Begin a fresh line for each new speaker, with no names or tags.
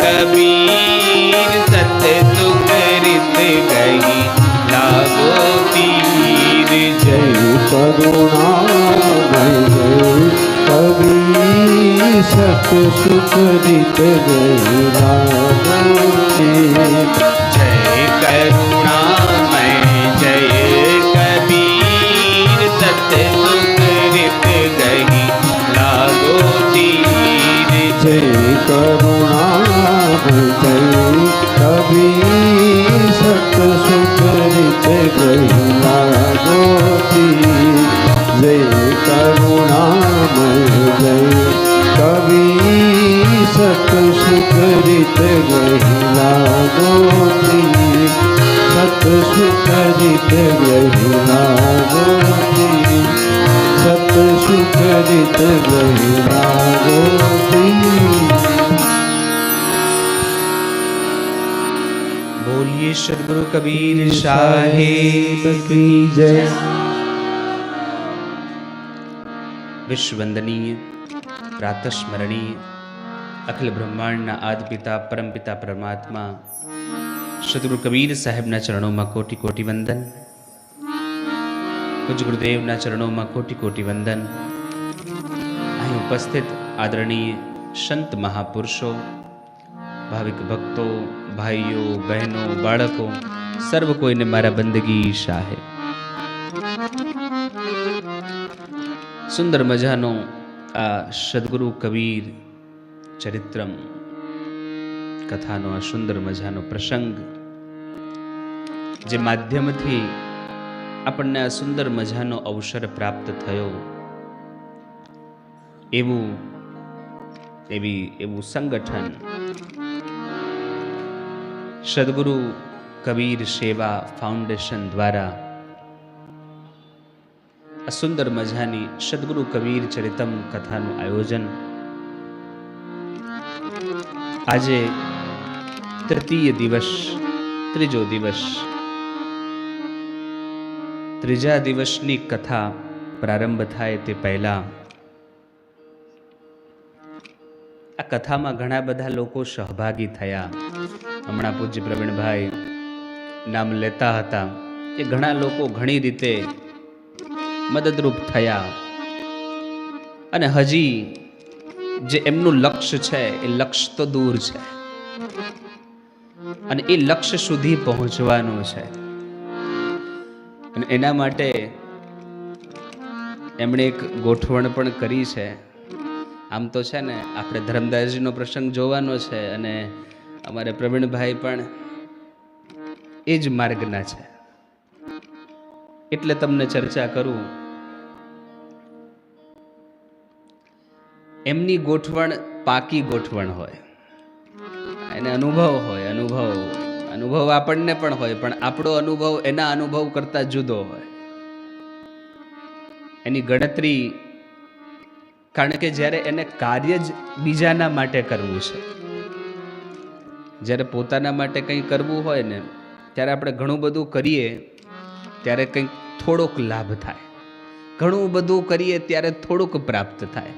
કબીર સત સુખ રીત ગઈ લાગો પીર જય
કરુણા જય કવિ સત સુખ રીત
જય કરુણામય જય કબીર સત સુખ રીત ગઈ લાગો તીર
જય કરુણામય જય કવિ સત સુખ રીત ગયેલા ગોતી જય કરુણામય જય કવિ સત સુખ રીત ગયેલા ગોતી સત સુખ રીત ગયેલા ગોતી સત સુખ રીત
બોલીએ સદગુરુ કબીર સાહેબ
કી જય
વિશ્વવંદનીય પ્રાતસ્મરણીય અખિલ બ્રહ્માંડના આદ પિતા પરમપિતા પરમાત્મા સદગુરુ કબીર સાહેબના ચરણોમાં કોટી કોટી વંદન પૂજ ગુરુદેવના ચરણોમાં કોટી કોટી વંદન અહીં ઉપસ્થિત આદરણીય સંત મહાપુરુષો ભાવિક ભક્તો, ભાઈઓ, બહેનો, બાળકો, સર્વ કોઈને મારા બંદગી શાહે. સુંદર મજાનો આ સદગુરુ કબીર ચરિત્રમ, કથાનો આ સુંદર મજાનો પ્રસંગ, જે માધ્યમથી આપણને આ સુંદર મજાનો અવસર પ્રાપ્ત થયો, એવું, એવી, એવું સંગઠન સદગુરુ કબીર સેવા ફાઉન્ડેશન દ્વારા આ સુંદર મજાની સદગુરુ કબીર ચરિતમ કથાનું આયોજન આજે તૃતીય દિવસ ત્રીજો દિવસ ત્રીજા દિવસની કથા પ્રારંભ થાય તે પહેલા આ કથામાં ઘણા બધા લોકો સહભાગી થયા હમણાં પૂજ્ય પ્રવીણભાઈ નામ લેતા હતા કે ઘણા લોકો ઘણી રીતે મદદરૂપ થયા. અને હજી જે એમનું લક્ષ્ય છે, એ લક્ષ્ય તો દૂર છે. અને એ લક્ષ્ય સુધી પહોંચવાનું છે. અને એના માટે એમણે એક ગોઠવણ પણ કરી છે. આમ તો છે ને, આપણે ધર્મદાસજીનો પ્રસંગ જોવાનો છે અને અમારે પ્રવીણભાઈ પણ એ જ માર્ગના છે. એટલે તમને ચર્ચા કરું. એમની ગોઠવણ પાકી ગોઠવણ હોય. એને અનુભવ હોય, અનુભવ અનુભવ આપણને પણ હોય, પણ આપણો અનુભવ એના અનુભવ કરતા જુદો હોય. એની ગણતરી, કારણ કે જ્યારે એને કાર્ય જ બીજાના માટે કરવું છે. જ્યારે પોતાના માટે કંઈ કરવું હોય ને, ત્યારે આપણે ઘણું બધું કરીએ, ત્યારે કંઈક થોડોક લાભ થાય. ઘણું બધું કરીએ ત્યારે થોડુંક પ્રાપ્ત થાય.